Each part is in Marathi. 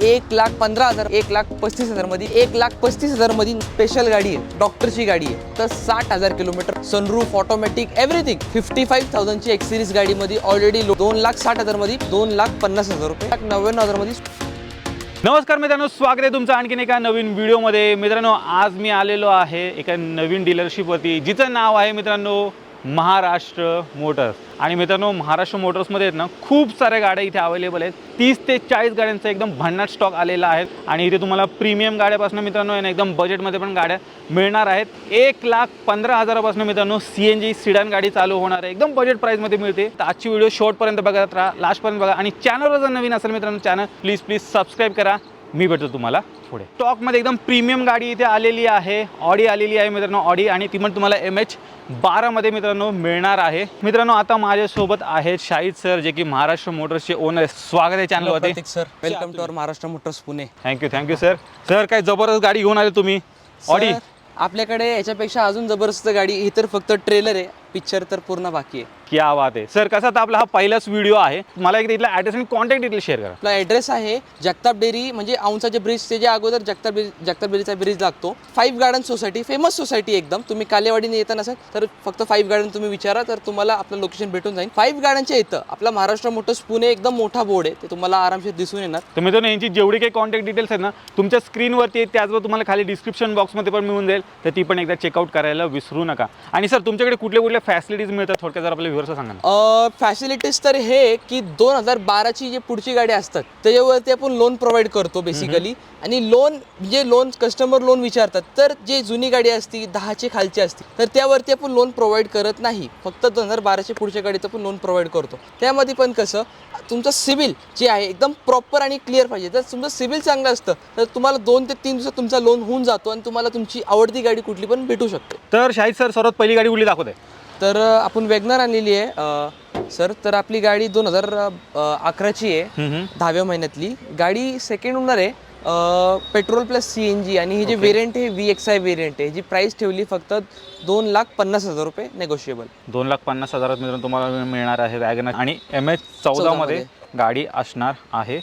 एक लाख पंधरा हजार एक लाख पस्तीस हजारमध्ये एक लाख पस्तीस हजारमध्ये स्पेशल गाडी आहे डॉक्टरची गाडी आहे. तर साठ हजार kilometre sunroof automatic everything fifty five थाउजंडची एक सिरीज गाडीमध्ये ऑलरेडी दोन लाख साठ हजारमध्ये दोन लाख पन्नास हजार रुपये लाख नव्याण्णव हजारमध्ये नमस्कार मित्रांनो स्वागत आहे तुमचं आणखीन एका नवीन व्हिडिओमध्ये मित्रांनो आज मी आलेलो आहे एका नवीन डीलरशिपवरती जिचं नाव आहे मित्रांनो महाराष्ट्र मोटर्स. आणि मित्रांनो महाराष्ट्र मोटर्समध्ये आहेत ना खूप साऱ्या गाड्या इथे अवेलेबल आहेत. तीस ते चाळीस गाड्यांचा एकदम भन्नाट स्टॉक आलेला आहे. आणि इथे तुम्हाला प्रीमियम गाड्यापासून मित्रांनो आहे ना एकदम बजेटमध्ये पण गाड्या मिळणार आहेत. एक लाख पंधरा हजारापासून मित्रांनो सी एन जी सिडान गाडी चालू होणार आहे. एकदम बजेट प्राईसमध्ये मिळते. तर आजची व्हिडिओ शॉर्टपर्यंत बघत राहा लास्टपर्यंत बघा. आणि चॅनलवर जर नवीन असेल मित्रांनो चॅनल प्लीज प्लीज सबस्क्राईब करा. मी भेटतो तुम्हाला पुढे. स्टॉकमध्ये एकदम प्रीमियम गाडी इथे आलेली आहे. ऑडी आलेली आहे मित्रांनो ऑडी आणि ती पण तुम्हाला एम एच बारामध्ये मित्रांनो मिळणार आहे. मित्रांनो आता माझ्यासोबत आहेत शाहिद सर जे की महाराष्ट्र मोटर्सचे ओनर स्वागत आहे चॅनलवरती sir welcome to our Maharashtra motors Pune thank you thank you sir sir काय जबरदस्त गाडी घेऊन आले तुम्ही? ऑडी आपल्याकडे याच्यापेक्षा अजून जबरदस्त गाडी ही तर फक्त ट्रेलर आहे. पिक्चर तर पूर्ण बाकी आहे. क्या बात आहे. सर कसा तर आपला हा पहिलाच व्हिडिओ आहे? मला एक इथला ॲड्रेस आणि कॉन्टॅक्ट डिटेल शेअर करा. आपला ॲड्रेस आहे जगताप डेअरी म्हणजे औंचाचे ब्रिज ते जे अगोदर जगताप डेअरी जगताप डेअरीचा ब्रिज लागतो. Five garden society famous society एकदम. तुम्ही कालेवाडीने येता नसाल तर फक्त फाईव्ह गार्डन तुम्ही विचारा तर तुम्हाला आपलं लोकेशन भेटून जाईल. फाईव्ह गार्डनच्या इथं आपला महाराष्ट्र मोटर्स पुणे एकदम मोठा बोर्ड आहे ते तुम्हाला आरामशीर दिसून येणार. तर मित्रांनो यांची जेवढी काही कॉन्टॅक्ट डिटेल्स आहेत ना तुमच्या स्क्रीनवरती आहेत त्याचबरोबर तुम्हाला खाली डिस्क्रिप्शन बॉक्समध्ये पण मिळून जाईल. तर ती पण एकदा चेकआउट करायला विसरू नका. आणि सर तुमच्याकडे कुठल्या कुठल्या फॅसिलिटीज मिळतात? थोडक्यात जर आपल्या व्ह्युअर्स सांगा ना. फॅसिलिटीज तर हे की दोन हजार बाराची जी पुढची गाडी असतात त्याच्यावरती आपण लोन प्रोव्हाइड करतो बेसिकली आणि लोन जे लोन कस्टमर लोन विचारतात तर जे जुनी गाडी असती दहाचे खालची असती तर त्यावरती आपण लोन प्रोव्हाइड करत नाही. फक्त दोन हजार बाराच्या पुढच्या गाडीचं पण लोन प्रोव्हाइड करतो. त्यामध्ये पण कसं तुमचं सिबिल जे आहे एकदम प्रॉपर आणि क्लिअर पाहिजे. जर तुमचं सिबिल चांगलं असतं तर तुम्हाला दोन ते तीन दिवसात तुमचा लोन होऊन जातो आणि तुम्हाला तुमची आवडती गाडी कुठली पण भेटू शकते. तर शाहिद सर सर्वात पहिली गाडी कुठली दाखवते तर आपण वॅगनर आणलेली आहे. सर तर आपली गाडी दोन हजार अकराची आहे. दहाव्या महिन्यातली. गाडी सेकंड ओनर आहे. Petrol plus C N G आणि ही जी वेरियंट आहे व्ही एक्स आय वेरियंट आहे जी प्राइस ठेवली फक्त दोन लाख पन्नास हजार रुपये नेगोशिएबल दोन लाख पन्नास हजारात मित्रांनो तुम्हाला मिळणार आहे वॅगनर आणि एम एच चौदामध्ये गाडी असणार आहे.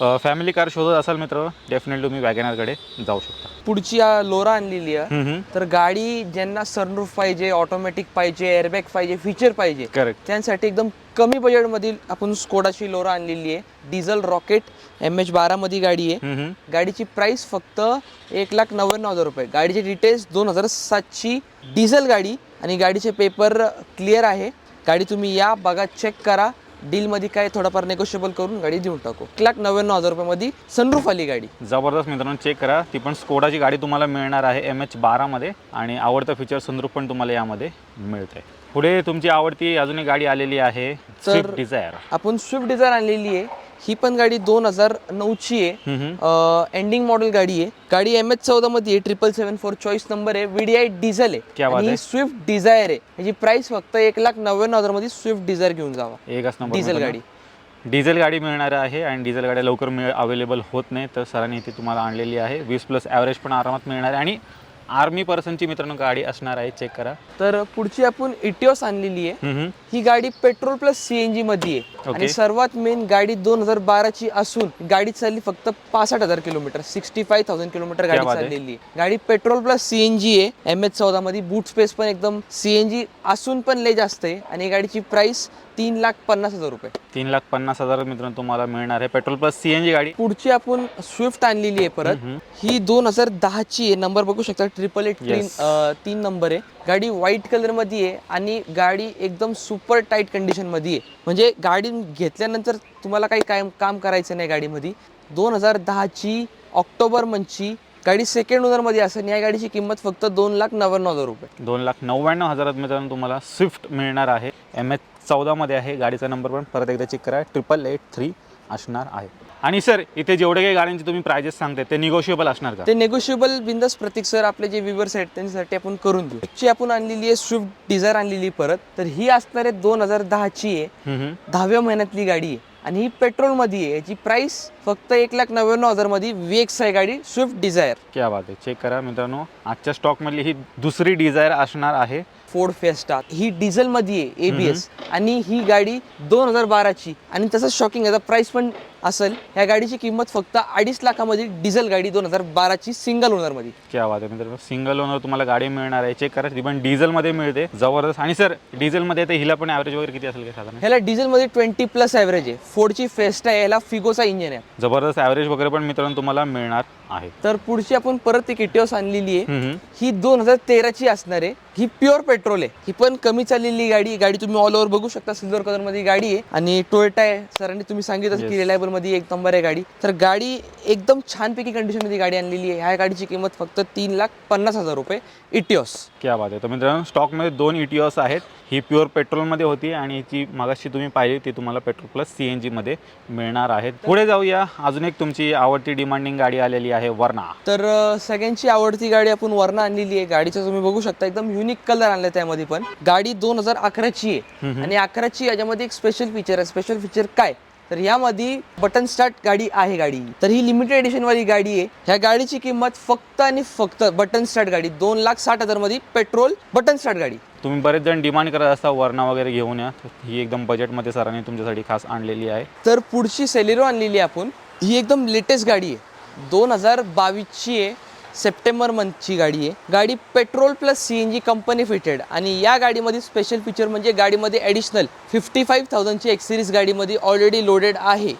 फॅमिली कार शोधत असाल मित्र डेफिनेटली तुम्ही वॅगनरकडे जाऊ शकता. पुढची आ, लोरा आणलेली आहे. तर गाडी ज्यांना सनरूफ पाहिजे ऑटोमॅटिक पाहिजे एअरबॅग पाहिजे फीचर पाहिजे करेक्ट त्यांसाठी एकदम कमी बजेटमधील आपण स्कोडाची लोरा आणलेली आहे. डिझेल रॉकेट एम एच बारामध्ये गाडी आहे. गाडीची प्राइस फक्त एक लाख नव्याण्णव हजार रुपये. गाडीचे डिटेल्स दोन हजार सातची डिझेल गाडी आणि गाडीचे पेपर क्लिअर आहे. गाडी तुम्ही या बघा चेक करा. डीलमध्ये काय थोडाफार नेगोशिएबल करून गाडी देऊन टाकू. एक लाख नव्याण्णव हजार रुपयामध्ये सनरूफ आली गाडी. जबरदस्त मित्रांनो चेक करा. ती पण स्कोडाची गाडी तुम्हाला मिळणार आहे एम एच बारामध्ये आणि आवडतं फीचर संद्रूप पण तुम्हाला यामध्ये मिळते पुढे तुमची आवडती अजून एक गाडी आलेली आहे स्विफ्ट डिझायर आपण स्विफ्ट डिझायर आणलेली आहे. ही पण गाडी दोन हजार नऊची आहे. एंडिंग मॉडेल गाडी आहे. गाडी एम एच चौदा मध्ये triple seven four choice number आहे व्हीडीआय डिझेल आहे. आणि स्विफ्ट डिझायर आहे. याची प्राइस फक्त एक लाख नव्याण्णव हजारमध्ये स्विफ्ट डिझायर घेऊन जावा नंबर डिझेल. गाडी. डिझेल गाडी मिळणार आहे आणि डिझेल गाड्या लवकर मिळ अवेलेबल होत नाही तर सरांनी इथे तुम्हाला आणलेली आहे. वीस प्लस ॲव्हरेज पण आरामात मिळणार आहे. आणि आर्मी पर्सनची मित्रांनो गाडी असणार आहे चेक करा तर पुढची आपण इटिओस आणलेली आहे. ही गाडी पेट्रोल प्लस सीएनजी मध्ये आहे. आणि सर्वात मेन गाडी दोन हजार बाराची असून गाडी चालली फक्त पासष्ट हजार kilometre sixty five thousand kilometre गाडी. चाललेली आहे गाडी पेट्रोल प्लस सीएनजी आहे एम एच चौदा मध्ये बूट स्पेस पण एकदम सीएनजी असून पण लय जास्त आहे आणि गाडीची प्राइस तीन लाख पन्नास हजार रुपये. तीन लाख पन्नास हजार मित्रांनो तुम्हाला मिळणार आहे. Petrol plus C N G गाडी. पुढची आपण स्विफ्ट आणलेली आहे परत. ही दोन हजार दहाची आहे. नंबर बघू शकता. ट्रिपल एट तीन नंबर आहे. गाडी व्हाईट कलरमध्ये आहे आणि गाडी एकदम सुपर टाईट कंडिशनमध्ये आहे. म्हणजे गाडी घेतल्यानंतर तुम्हाला काही काय काम करायचं नाही गाडीमध्ये. दोन हजार दहाची ऑक्टोबर मंथची गाडी सेकंड ओनरमध्ये असेल. या गाडीची किंमत फक्त दोन लाख नव्याण्णव हजार रुपये. दोन लाख नव्याण्णव हजारात मित्रांनो तुम्हाला स्विफ्ट मिळणार आहे. एम एच चौदामध्ये आहे. गाडीचा नंबर पण परत एकदा चेक करा. ट्रिपल एट थ्री असणार आहे. आणि सर इथे जेवढे काही गाड्यांचे तुम्ही प्राइजेस सांगते ते निगोशिएबल असणार का? ते नेगोशिएबल बिंदस प्रतीक सर आपले जे व्ह्युअर्स आहेत त्यांच्यासाठी आपण करून देऊ. ची आपण आणलेली आहे स्विफ्ट डिझायर आणलेली आहे परत तर ही असणार आहे दोन हजार दहाची आहे. दहाव्या महिन्यातली गाडी आहे. आणि ही पेट्रोलमध्ये आहे. याची प्राइस फक्त एक लाख नव्याण्णव हजारमध्ये वी एक्स आहे गाडी स्विफ्ट डिझायर क्या बात आहे. चेक करा मित्रांनो. आजच्या स्टॉकमधली ही दुसरी डिझायर असणार आहे. फोर्ड फेस्टा ही डिझेलमध्ये आहे एबीएस आणि ही गाडी दोन हजार बाराची. आणि तसंच शॉकिंग याचा प्राइस पण असेल ह्या गाडीची किंमत फक्त अडीच लाखामध्ये डिझेल गाडी दोन हजार बाराची सिंगल ओनरमध्ये क्या बात आहे मित्रांनो. सिंगल ओनर तुम्हाला गाडी मिळणार आहे चेक करा. ती पण डिझेलमध्ये मिळते जबरदस्त. आणि सर डिझेलमध्ये तर हिला पण ॲव्हरेज वगैरे किती असेल साधारण? ह्याला डिझेलमध्ये ट्वेंटी प्लस ॲव्हरेज आहे. फोर्डची फेस्टा आहे ह्याला फिगोचा इंजिन आहे. जबरदस्त ॲव्हरेज वगैरे पण मित्रांनो तुम्हाला मिळणार आहे. तर पुढची आपण परत एक इटिओस आणलेली आहे. ही दोन हजार तेराची असणार आहे. ही प्युअर पेट्रोल आहे. ही पण कमी चाललेली गाडी गाडी तुम्ही ऑल ओव्हर बघू शकता. सिल्वर कलरमध्ये गाडी आहे. आणि टोयोटा आहे. सरांनी तुम्ही सांगितलं की रिलायबल मध्ये एक नंबर आहे गाडी. तर गाडी एकदम छानपैकी कंडिशनमध्ये गाडी आणलेली आहे. ह्या गाडीची किंमत फक्त तीन लाख पन्नास हजार रुपये. इटिओस क्या बात आहे. तर मित्रांनो स्टॉकमध्ये दोन इटिओस आहेत. ही प्युअर पेट्रोलमध्ये होती आणि हिची मागाशी तुम्ही पाहिजे ती तुम्हाला पेट्रोल प्लस सी एन जीमध्ये मिळणार आहेत. पुढे जाऊया. अजून एक तुमची आवडती डिमांडिंग गाडी आलेली आहे वर्ना तर सगळ्यांची आवडती गाडी आपण वरना आणलेली आहे. गाडीचा तुम्ही बघू शकता. एकदम युनिक कलर आणला त्यामध्ये पण. गाडी दोन हजार अकराची आहे. आणि अकराची याच्यामध्ये एक स्पेशल फीचर आहे. स्पेशल फीचर काय? तर यामध्ये बटन स्टार्ट गाडी आहे गाडी. तर ही लिमिटेड एडिशन वाली गाडी आहे. ह्या गाडीची किंमत फक्त आणि फक्त बटन स्टार्ट गाडी. दोन लाख साठ हजारमध्ये पेट्रोल बटन स्टार्ट गाडी. तुम्ही बरेच जण डिमांड करत असता वर्ना वगैरे घेऊन या. ही एकदम बजेटमध्ये सरांनी तुमच्यासाठी खास आणलेली आहे. तर पुढची सेलेरो आणलेली आहे आपण. ही एकदम लेटेस्ट गाडी आहे. दोन हजार बावीसची आहे. सप्टेंबर मंथची गाडी आहे. गाडी petrol plus C N G company fitted. आणि या गाडीमध्ये स्पेशल फीचर म्हणजे गाडीमध्ये ॲडिशनल फिफ्टी फाईव्ह थाउजंडची एक्स सिरीज गाडीमध्ये ऑलरेडी लोडेड आहे.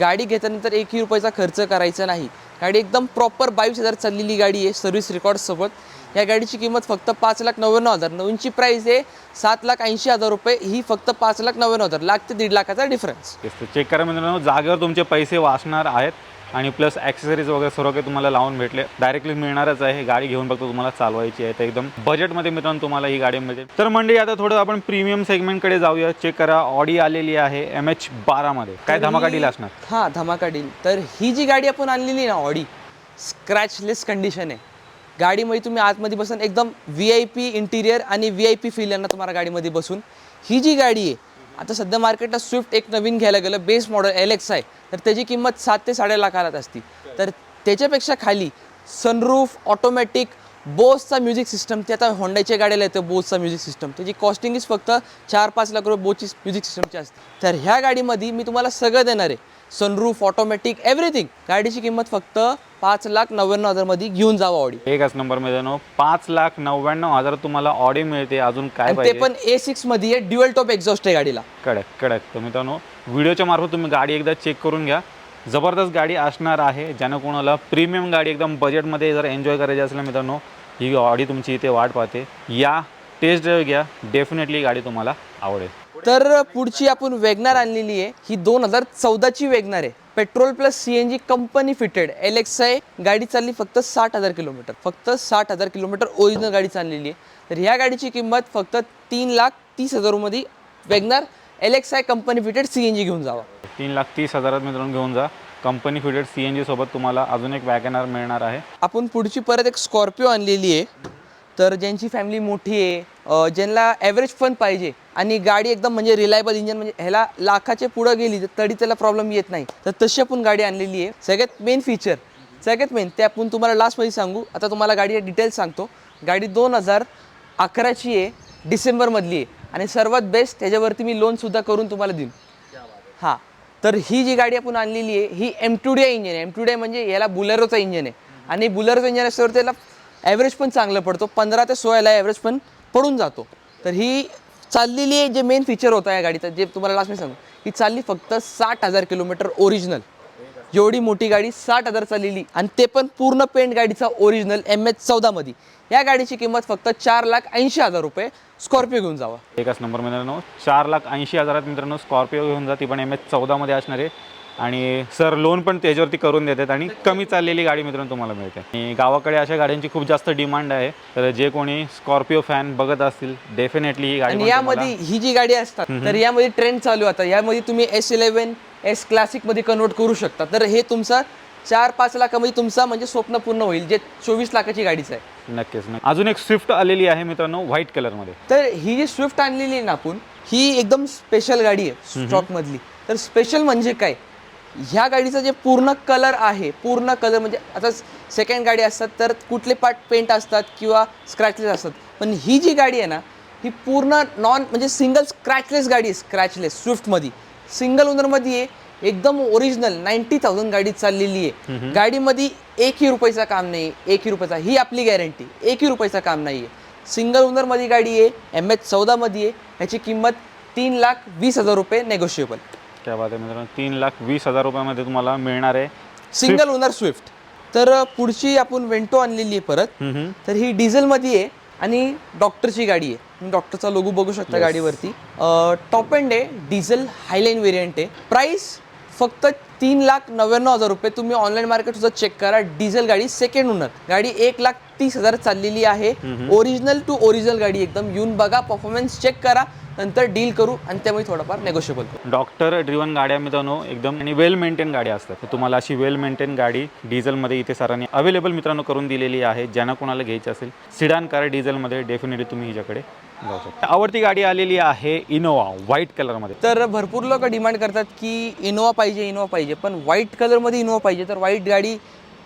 गाडी घेतल्यानंतर एकही रुपयाचा खर्च करायचा नाही. गाडी एकदम प्रॉपर बावीस हजार चाललेली गाडी आहे सर्व्हिस रेकॉर्डसोबत या गाडीची किंमत फक्त पाच लाख नव्याण्णव हजार. नवीनची प्राईस आहे सात लाख ऐंशी हजार रुपये. ही फक्त पाच लाख नव्याण्णव हजार. लाख ते दीड लाखाचा डिफरन्स चेक करा मित्रांनो. जागेवर तुमचे पैसे वाचणार आहेत. आणि प्लस ॲक्सेसरीज वगैरे सर्व काही तुम्हाला लावून भेटले. डायरेक्टली मिळणारच आहे. गाडी घेऊन फक्त तुम्हाला चालवायची आहे. तर एकदम बजेटमध्ये मित्रांनो तुम्हाला ही गाडी मिळते. तर मंडळी आता थोडं आपण प्रीमियम सेगमेंटकडे जाऊया. चेक करा. ऑडी आलेली आहे एम एच बारामध्ये काय धमाका डील असणार? हां धमाका डील तर ही जी गाडी आपण आणलेली ना ऑडी स्क्रॅचलेस कंडिशन आहे. गाडीमध्ये तुम्ही आतमध्ये बसून एकदम व्ही आय पी इंटिरियर आणि व्ही आय पी फील यांना तुम्हाला गाडीमध्ये बसून ही जी गाडी आहे आता सध्या मार्केटला स्विफ्ट एक नवीन घ्यायला गेलं बेस मॉडेल एल एक्स आहे तर त्याची किंमत सात ते साडे लाखालाच असती. तर त्याच्यापेक्षा खाली सनरूफ ऑटोमॅटिक बोसचा म्युझिक सिस्टम ते आता होंडाच्या गाड्याला येतं बोसचा म्युझिक सिस्टम त्याची कॉस्टिंगच फक्त चार पाच लाख रुपये बोसची म्युझिक सिस्टमची असते. तर ह्या गाडीमध्ये मी तुम्हाला सगळं देणार आहे. सनरूफ ऑटोमॅटिक एव्हरीथिंग गाडीची किंमत फक्त पाच लाख नव्याण्णव हजारमध्ये घेऊन जावं ऑडी एकच नंबर मित्रांनो पाच लाख नव्याण्णव हजार तुम्हाला ऑडी मिळते अजून काय आणि ते पाहिजे? पण ए सिक्समध्ये आहे ड्युअल टॉप एक्झॉस्ट आहे गाडीला. कडक कडक. तर मित्रांनो व्हिडिओच्या मार्फत तुम्ही गाडी एकदा चेक करून घ्या. जबरदस्त गाडी असणार आहे ज्यानं कोणाला प्रीमियम गाडी एकदम बजेटमध्ये जर एन्जॉय करायची असेल ना मित्रांनो ही ऑडी तुमची इथे वाट पाहते. या टेस्ट ड्राईव्ह घ्या डेफिनेटली गाडी तुम्हाला आवडेल. तर पुढची आपण वेगनार आणलेली आहे. ही दोन हजार चौदाची वेगनार आहे. Petrol plus C N G company fitted. L X I गाडी चालली फक्त साठ हजार किलोमीटर. फक्त साठ हजार किलोमीटर ओरिजिनल गाडी चाललेली आहे. तर ह्या गाडीची किंमत फक्त तीन लाख तीस हजार रुपये WagonR. L X I company fitted C N G घेऊन जावा. तीन लाख तीस हजारात मित्रांनो घेऊन जा. Company fitted C N G सोबत तुम्हाला अजून एक वॅगनर मिळणार आहे. आपण पुढची परत एक स्कॉर्पिओ आणलेली आहे. तर ज्यांची फॅमिली मोठी आहे ज्यांना ॲव्हरेज फंड पाहिजे आणि गाडी एकदम म्हणजे रिलायबल इंजन म्हणजे ह्याला लाखाच्या पुढं गेली तर तरी त्याला प्रॉब्लेम येत नाही. तर तशी आपण गाडी आणलेली आहे. सगळ्यात मेन फीचर सगळ्यात मेन ते आपण तुम्हाला लास्टमध्ये सांगू. आता तुम्हाला गाडी डिटेल्स सांगतो. गाडी दोन हजार अकराची आहे डिसेंबरमधली आहे. आणि सर्वात बेस्ट त्याच्यावरती मी लोनसुद्धा करून तुम्हाला देईन. हां. तर ही जी गाडी आपण आणलेली आहे ही M two D I engine आहे. एम टू डी आय म्हणजे याला बुलेरोचा इंजिन आहे. आणि बुलेरोचा इंजिन असल्यावर त्याला ॲव्हरेज पण चांगलं पडतो. पंधरा ते सोळाला ॲव्हरेज पण पडून जातो. तर ही चाललेली आहे जे मेन फीचर होता या गाडीचं जे तुम्हाला लास्ट मी सांगू. ही चालली फक्त साठ हजार किलोमीटर ओरिजिनल एवढी मोठी गाडी साठ हजार चाललेली आणि ते पण पूर्ण पेंट गाडीचा ओरिजिनल एम एच चौदामध्ये या गाडीची किंमत फक्त चार लाख ऐंशी हजार रुपये. स्कॉर्पिओ घेऊन जावा. एकाच नंबर मित्रांनो चार लाख ऐंशी हजारात मित्रांनो स्कॉर्पिओ घेऊन जा. ती पण एम एच चौदामध्ये असणार आहे. आणि सर लोन पण त्याच्यावरती करून देतात आणि कमी चाललेली गाडी मित्रांनो तुम्हाला मिळते. आणि गावाकडे अशा गाड्यांची खूप जास्त डिमांड आहे. तर जे कोणी स्कॉर्पिओ फॅन बघत असतील डेफिनेटली ही गाडी आणि यामध्ये ही जी गाडी असतात तर यामध्ये ट्रेंड चालू आता. यामध्ये तुम्ही एस इलेव्हन एस क्लासिकमध्ये कन्वर्ट करू शकता. तर हे तुमचा चार पाच लाखामध्ये तुमचा म्हणजे स्वप्न पूर्ण होईल जे चोवीस लाखाची गाडीच आहे. नक्कीच नक्की अजून एक स्विफ्ट आलेली आहे मित्रांनो व्हाईट कलरमध्ये तर ही जी स्विफ्ट आणलेली आहे ना आपण ही एकदम स्पेशल गाडी आहे स्टॉक मधली. तर स्पेशल म्हणजे काय? ह्या गाडीचा जे पूर्ण कलर आहे पूर्ण कलर म्हणजे आता सेकंड गाडी असतात तर कुठले पार्ट पेंट असतात किंवा स्क्रॅचलेस असतात पण ही जी गाडी आहे ना ही पूर्ण नॉन म्हणजे सिंगल स्क्रॅचलेस गाडी आहे स्क्रॅचलेस स्विफ्टमध्ये सिंगल ओनरमध्ये आहे एकदम ओरिजिनल नाईन्टी थाउजंड गाडी चाललेली आहे. गाडीमध्ये एकही रुपयाचा काम नाही एकही रुपयाचा ही आपली गॅरंटी एकही रुपयाचा काम नाही आहे. सिंगल ओनरमध्ये गाडी आहे एम एच चौदामध्ये आहे ह्याची किंमत तीन लाख वीस हजार रुपये नेगोशिएबल क्या बात आहे मित्रांनो तीन लाख वीस हजार रुपयामध्ये तुम्हाला मिळणार आहे. Single owner Swift. तर पुढची आपण वेंटो आणलेली आहे परत. हम्म. तर ही डिझेलमध्ये आहे आणि डॉक्टरची गाडी आहे. तुम्ही डॉक्टरचा लोगो बघू शकता गाडीवरती. टॉप एंड आहे डिझेल हायलाईन व्हेरियंट आहे. प्राइस फक्त तीन लाख नव्याण्णव हजार रुपये. तुम्ही ऑनलाईन मार्केट सुद्धा चेक करा. डिझेल गाडी सेकंड ओनर गाडी एक लाख तीस हजार चाललेली आहे. ओरिजिनल टू ओरिजिनल गाडी एकदम. येऊन बघा परफॉर्मन्स चेक करा. नंतर डील करू आणि त्यामुळे थोडंफार नेगोशिएबल करू. डॉक्टर ड्रिवन गाड्या मित्रांनो एकदम आणि वेल मेंटेन गाड्या असतात. तर तुम्हाला अशी वेल मेंटेन गाडी डिझेलमध्ये इथे सरांनी अवेलेबल मित्रांनो करून दिलेली आहे. ज्यांना कोणाला घ्यायची असेल सिडान कार डिझेलमध्ये डेफिनेटली तुम्ही हिच्याकडे जाऊ शकता. आवडती गाडी आलेली आहे इनोवा व्हाईट कलरमध्ये तर भरपूर लोक डिमांड करतात की इनोवा पाहिजे इनोवा पाहिजे. पण व्हाईट कलरमध्ये इनोवा पाहिजे. तर व्हाईट गाडी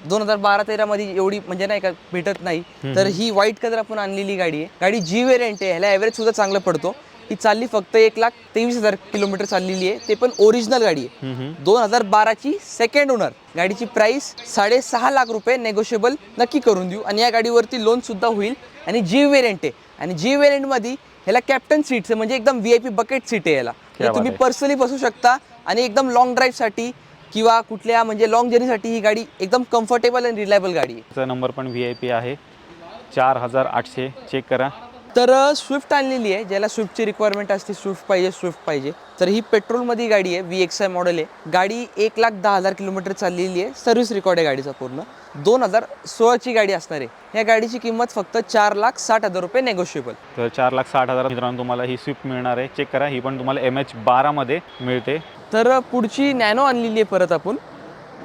दोन हजार बारा तेरामध्ये एवढी म्हणजे नाही का भेटत नाही. तर ही व्हाईट कलर आपण आणलेली गाडी आहे. गाडी जी व्हेरियंट आहे. ह्याला ॲव्हरेज सुद्धा चांगलं पडतो. ही चालली फक्त एक लाख तेवीस हजार किलोमीटर चाललेली आहे. ते पण ओरिजिनल गाडी आहे. दोन हजार बाराची सेकंड ओनर गाडीची प्राइस साडेसहा लाख रुपये नेगोशिएबल नक्की करून देऊ. आणि या गाडीवरती लोन सुद्धा होईल. आणि जी व्हेरियंट आहे. आणि जी व्हेरियंटमध्ये ह्याला कॅप्टन सीट्स आहे म्हणजे एकदम V I P bucket seat आहे याला तुम्ही. पर्सनली बसू शकता. आणि एकदम लॉंग ड्राईव्हसाठी किंवा कुठल्या म्हणजे लॉंग जर्नीसाठी ही गाडी एकदम कम्फर्टेबल आणि रिलायबल गाडी आहे. नंबर पण व्ही आय पी आहे. चार हजार आठशे चेक करा. तर स्विफ्ट आणलेली आहे ज्याला स्विफ्टची रिक्वायरमेंट असते स्विफ्ट पाहिजे स्विफ्ट पाहिजे. तर ही पेट्रोलमध्ये गाडी आहे व्ही एक्स आय मॉडेल आहे. गाडी एक लाख दहा हजार किलोमीटर चाललेली आहे. सर्व्हिस रेकॉर्ड आहे गाडीचा पूर्ण. दोन हजार सोळाची गाडी असणार आहे. या गाडीची किंमत फक्त चार लाख साठ हजार रुपये नेगोशिएबल तर चार लाख साठ हजार मित्रांनो तुम्हाला ही स्विफ्ट मिळणार आहे. चेक करा ही पण तुम्हाला एम एच बारामध्ये मिळते. तर पुढची नॅनो आणलेली आहे परत आपण.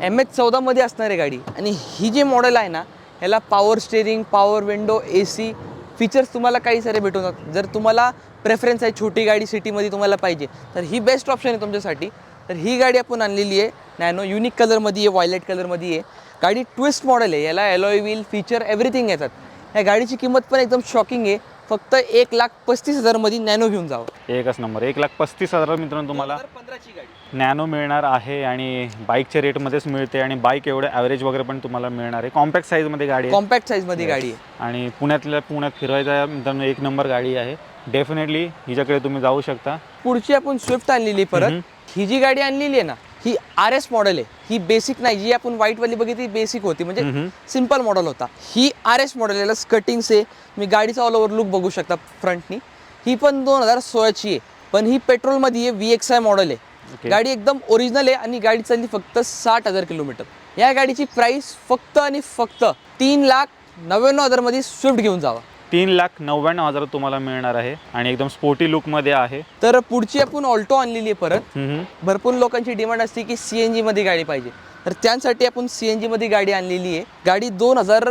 एम एच चौदामध्ये असणार आहे गाडी. आणि ही जे मॉडेल आहे ना ह्याला power steering power window A C features तुम्हाला काही सारे भेटून जातात. जर तुम्हाला प्रेफरन्स आहे छोटी गाडी सिटीमध्ये तुम्हाला पाहिजे तर ही बेस्ट ऑप्शन आहे तुमच्यासाठी. तर ही गाडी आपण आणलेली आहे. नॅनो युनिक कलरमध्ये आहे व्हायलेट कलरमध्ये आहे. गाडी ट्विस्ट मॉडेल आहे. याला एलॉय व्हील फीचर एव्हरीथिंग येतात. या गाडीची किंमत पण एकदम शॉकिंग आहे. फक्त एक लाख पस्तीस हजारमध्ये नॅनो घेऊन जावं. एकच नंबर एक लाख पस्तीस हजार मित्रांनो तुम्हाला. पंधराची गाडी. नॅनो मिळणार आहे आणि बाईकच्या रेटमध्येच मिळते आणि बाईक एवढं ॲव्हरेज वगैरे पण तुम्हाला मिळणार आहे. कॉम्पॅक्ट साईजमध्ये गाडी आहे. कॉम्पॅक्ट साईजमध्ये गाडी आहे. आणि पुण्यातल्या पुण्यात फिरवायचा एक नंबर गाडी आहे. डेफिनेटली हिच्याकडे तुम्ही जाऊ शकता. पुढची आपण स्विफ्ट आणलेली परत. ही जी गाडी आणलेली आहे ना ही आर एस मॉडेल आहे. ही बेसिक नाही जी आपण व्हाईट वाली बघितली बेसिक होती. म्हणजे सिंपल मॉडेल होता. ही आर एस मॉडेल याला स्कटिंग्स आहे. तुम्ही गाडीचा ऑल ओव्हर लुक बघू शकता फ्रंटनी ही पण दोन हजार सोळाची आहे. पण ही पेट्रोलमध्ये आहे व्ही एक्स आय मॉडेल आहे. गाडी एकदम ओरिजिनल आहे आणि गाडी चालली फक्त साठ हजार किलोमीटर. या गाडीची प्राइस फक्त आणि फक्त तीन लाख नव्याण्णव हजारमध्ये स्विफ्ट घेऊन जावा. तीन लाख नव्याण्णव हजार तुम्हाला मिळणार आहे आणि एकदम स्पोर्टी लुकमध्ये आहे. तर पुढची आपण ऑल्टो आणलेली आहे परत. भरपूर लोकांची डिमांड असते की सी एन जीमध्ये गाडी पाहिजे. तर त्यासाठी आपण सी एन जीमध्ये गाडी आणलेली आहे. गाडी दोन हजार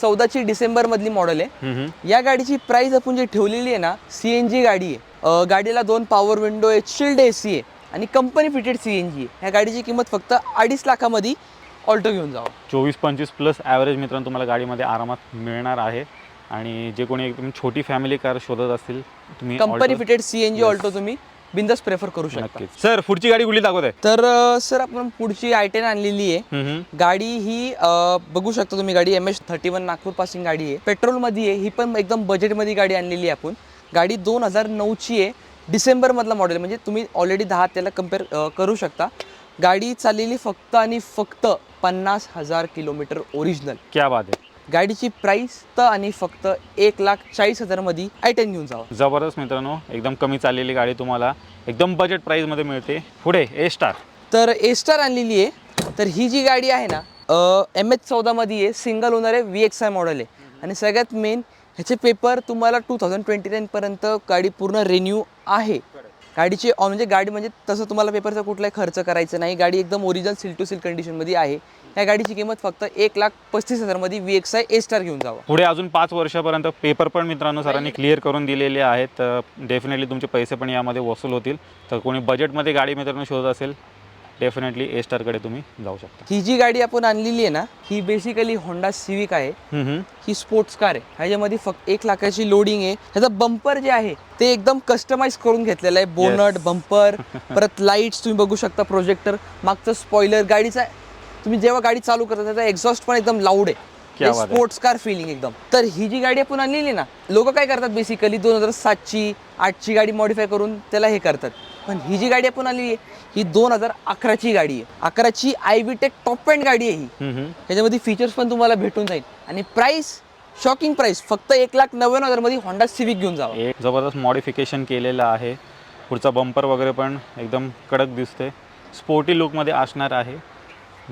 चौदाची डिसेंबरमधली मॉडेल आहे. या गाडीची प्राइस आपण जी ठेवलेली आहे ना सी एन जी गाडी आहे. गाडीला दोन पॉवर विंडो आहे शिल्ड ए सी आहे. आणि company fitted C N G ह्या गाडीची किंमत फक्त अडीच लाखामध्ये ऑल्टो घेऊन जावं. चोवीस पंचवीस प्लस ॲव्हरेज मित्रांनो तुम्हाला गाडीमध्ये आरामात मिळणार आहे. आणि जे कोणी एकदम छोटी फॅमिली कार शोधत असतील तुम्ही company Alto- fitted C N G Alto तुम्ही बिंदास प्रेफर करू शकता. नक्कीच. सर पुढची गाडी कुठली दाखवत आहे तर सर आपण पुढची आय टेन आणलेली आहे. गाडी ही अ, बघू शकता तुम्ही गाडी M H thirty one Nagpur passing गाडी आहे. पेट्रोलमध्ये आहे. ही पण एकदम बजेटमध्ये गाडी आणलेली आहे आपण. गाडी दोन हजार नऊची आहे. डिसेंबरमधला मॉडेल म्हणजे तुम्ही ऑलरेडी दहा त्याला कंपेअर करू शकता. गाडी चाललेली फक्त आणि फक्त पन्नास हजार किलोमीटर ओरिजिनल क्या बात आहे. गाडीची प्राइस तर आणि फक्त एक लाख चाळीस हजारमध्ये आय टेन घेऊन जावं. जबरदस्त मित्रांनो एकदम कमी चाललेली गाडी तुम्हाला एकदम बजेट प्राईजमध्ये मिळते. पुढे ए स्टार तर ए स्टार आणलेली आहे. तर ही जी गाडी आहे ना एम एच चौदामध्ये आहे सिंगल ओनर आहे व्ही एक्स आय मॉडेल आहे. आणि सगळ्यात मेन ह्याचे पेपर तुम्हाला टू थाउजंड ट्वेंटी नाईनपर्यंत गाडी पूर्ण रिन्यू आहे. गाडीची ऑन म्हणजे गाडी म्हणजे तसं तुम्हाला पेपरचा कुठलाही खर्च करायचा नाही. गाडी एकदम ओरिजिनल सील टू सील कंडिशनमध्ये आहे. या गाडीची किंमत फक्त एक लाख पस्तीस हजारमध्ये V X I A star घेऊन जावा. पुढे अजून पाच वर्षापर्यंत पेपर पण मित्रांनो सरांनी क्लिअर करून दिलेले आहेत. डेफिनेटली तुमचे पैसे पण यामध्ये वसूल होतील. तर कोणी बजेटमध्ये गाडी मित्रांनो शोधत असेल डेफिनेटली ए स्टारकडे तुम्ही जाऊ शकता. ही जी गाडी आपण आणलेली आहे ना ही बेसिकली होंडा सिविक आहे. ही स्पोर्ट्स कार आहे. ह्याच्यामध्ये फक्त एक लाखाची लोडिंग आहे. ह्याचा बंपर जे आहे ते एकदम कस्टमाइज करून घेतलेलं आहे. बोनट बंपर परत लाईट्स तुम्ही बघू शकता प्रोजेक्टर मागचं स्पॉइलर गाडीचा तुम्ही जेव्हा गाडी चालू करता त्याचा एक्झॉस्ट पण एकदम लाऊड आहे. स्पोर्ट्स कार फिलिंग एकदम. तर ही जी गाडी आपण आणलेली ना लोक काय करतात बेसिकली दोन हजार सातची आठची गाडी मॉडीफाय करून त्याला हे करतात. पण ही जी गाडी आपण आणलेली आहे ही दोन हजार अकराची गाडी आहे. अकराची आय बी टेक टॉप पॉईंट गाडी आहे ही. त्याच्यामध्ये फीचर्स पण तुम्हाला भेटून जाईल. आणि प्राइस शॉकिंग प्राइस फक्त एक लाख नव्याण्णव हजारमध्ये होंडा सिविक घेऊन जावा. एक जबरदस्त मॉडिफिकेशन केलेलं आहे. पुढचा बंपर वगैरे पण एकदम कडक दिसते स्पोर्टी लुकमध्ये असणार आहे.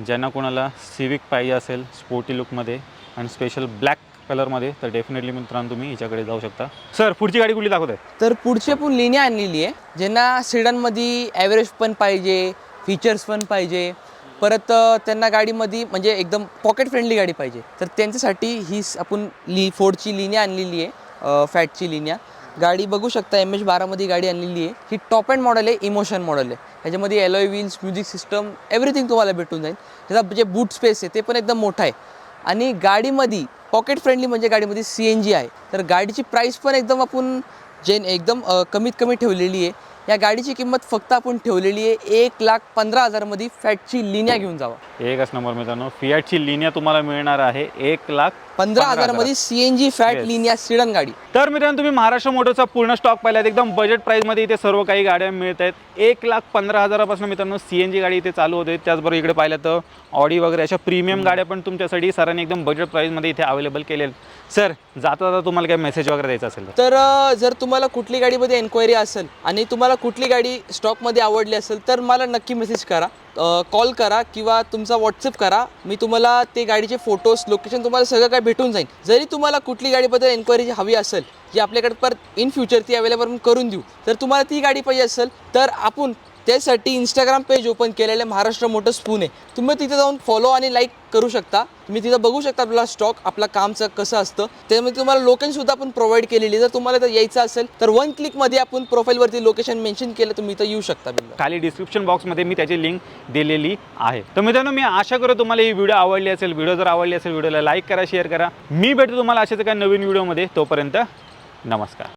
ज्यांना कोणाला सिविक पाहिजे असेल स्पोर्टी लुकमध्ये आणि स्पेशल ब्लॅक कलरमध्ये तर डेफिनेटली मित्रांनो तुम्ही हिच्याकडे जाऊ शकता. सर पुढची गाडी कुठली दाखवत आहे तर पुढची आपण लिनिया आणलेली आहे ज्यांना सिडनमध्ये ॲव्हरेज पण पाहिजे फीचर्स पण पाहिजे. परत त्यांना गाडीमध्ये म्हणजे एकदम पॉकेट फ्रेंडली गाडी पाहिजे. तर त्यांच्यासाठी ही आपण ली फोर्डची लिनिया आणलेली आहे फॅटची लिनिया. गाडी बघू शकता एम एच बारामध्ये गाडी आणलेली आहे. ही टॉप अँड मॉडेल आहे इमोशन मॉडेल आहे. ह्याच्यामध्ये alloy wheels music system everything तुम्हाला भेटून जाईल. त्याचा जे बूट स्पेस आहे ते पण एकदम मोठा आहे. आणि गाडीमध्ये पॉकेट फ्रेंडली म्हणजे गाडीमध्ये सी एन जी आहे. तर गाडीची प्राईस पण एकदम आपण जे एकदम कमीत कमी ठेवलेली आहे. या गाडीची किंमत फक्त आपण ठेवलेली आहे एक लाख पंधरा हजारमध्ये फॅटची लिनिया घेऊन जावा. एकच नंबर मित्रांनो फियाटची लिनिया तुम्हाला मिळणार आहे एक लाख पंधरा हजारमध्ये C N G Fiat. Linea sedan गाडी. तर मित्रांनो तुम्ही महाराष्ट्र मोटरचा पूर्ण स्टॉक पाहिलात. एकदम बजेट प्राईसमध्ये इथे सर्व काही गाड्या मिळत आहेत एक लाख पंधरा हजारापासून मित्रांनो सी एन जी गाडी इथे चालू होते. त्याचबरोबर इकडे पाहिलं तर ऑडी वगैरे अशा प्रीमियम गाड्या पण तुमच्यासाठी सरांनी एकदम बजेट प्राईसमध्ये इथे अवेलेबल केले आहेत सर जाता जाता तुम्हाला काही मेसेज वगैरे द्यायचा असेल तर? जर तुम्हाला कुठली गाडीमध्ये एन्क्वायरी असेल आणि तुम्हाला कुठली गाडी स्टॉकमध्ये आवडली असेल तर मला नक्की मेसेज करा. कॉल करा किंवा तुमचा व्हॉट्सअप करा. मी तुम्हाला ते गाडीचे फोटोज लोकेशन तुम्हाला सगळं काय भेटून जाईल. जरी तुम्हाला कुठली गाडीबद्दल एन्क्वायरी हवी असेल जी आपल्याकडे परत इन फ्युचर ती अवेलेबल करून देऊ तर तुम्हाला ती गाडी पाहिजे असेल तर आपण त्यासाठी इंस्टाग्राम पेज ओपन केलेलं आहे महाराष्ट्र मोटर्स पुणे. तुम्ही तिथे जाऊन फॉलो आणि लाईक करू शकता. तुम्ही तिथं बघू शकता आपला स्टॉक आपला कामचं कसं असतं. त्यामध्ये तुम्हाला लोकेशनसुद्धा आपण प्रोव्हाइड केलेली. जर तुम्हाला तर यायचं असेल तर वन क्लिकमध्ये आपण प्रोफाईलवरती लोकेशन मेन्शन केलं तुम्ही इथं येऊ शकता खाली डिस्क्रिप्शन बॉक्समध्ये मी त्याची लिंक दिलेली आहे. तर मित्रांनो मी आशा करतो तुम्हाला ही व्हिडिओ आवडली असेल. व्हिडिओ जर आवडली असेल व्हिडिओला लाईक करा शेअर करा. मी भेटतो तुम्हाला अशाच एका नवीन व्हिडिओमध्ये तोपर्यंत नमस्कार.